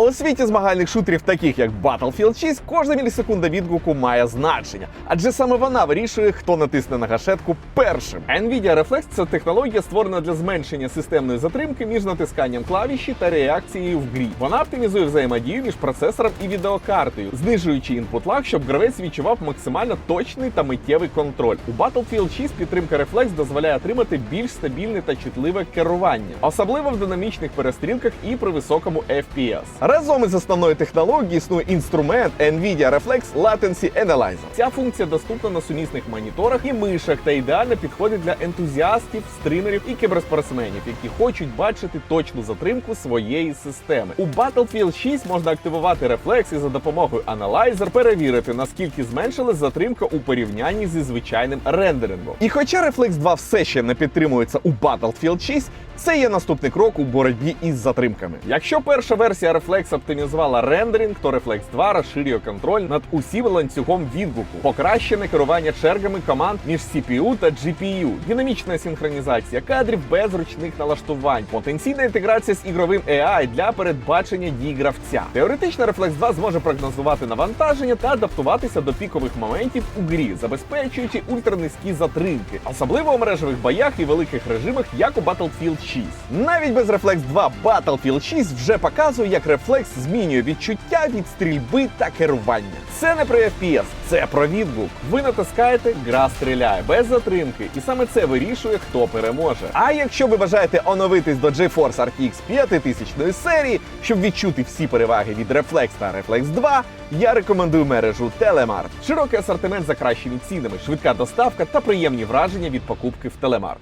У світі змагальних шутерів, таких як Battlefield 6, кожна мілісекунда відгуку має значення, адже саме вона вирішує, хто натисне на гашетку першим. Nvidia Reflex – це технологія, створена для зменшення системної затримки між натисканням клавіші та реакцією в грі. Вона оптимізує взаємодію між процесором і відеокартою, знижуючи інпут лаг, щоб гравець відчував максимально точний та миттєвий контроль. У Battlefield 6 підтримка Reflex дозволяє отримати більш стабільне та чутливе керування, особливо в динамічних перестрілках і при високому FPS. Разом із основною технологією існує інструмент Nvidia Reflex Latency Analyzer. Ця функція доступна на сумісних моніторах і мишах та ідеально підходить для ентузіастів, стримерів і кіберспортсменів, які хочуть бачити точну затримку своєї системи. У Battlefield 6 можна активувати рефлекс і за допомогою аналайзер перевірити, наскільки зменшилась затримка у порівнянні зі звичайним рендерингом. І хоча Reflex 2 все ще не підтримується у Battlefield 6, це є наступний крок у боротьбі із затримками. Якщо перша версія Reflex оптимізувала рендеринг, то Reflex 2 розширює контроль над усім ланцюгом відгуку, покращене керування чергами команд між CPU та GPU, динамічна синхронізація кадрів без ручних налаштувань, потенційна інтеграція з ігровим AI для передбачення дій гравця. Теоретично Reflex 2 зможе прогнозувати навантаження та адаптуватися до пікових моментів у грі, забезпечуючи ультранизькі затримки, особливо у мережевих боях і великих режимах, як у Battlefield 6. Навіть без Reflex 2 Battlefield 6 вже показує, як Reflex змінює відчуття від стрільби та керування. Це не про FPS, це про відгук. Ви натискаєте, гра стріляє без затримки, і саме це вирішує, хто переможе. А якщо ви бажаєте оновитись до GeForce RTX 5000 серії, щоб відчути всі переваги від Reflex та Reflex 2, я рекомендую мережу Telemart. Широкий асортимент за кращими цінами, швидка доставка та приємні враження від покупки в Telemart.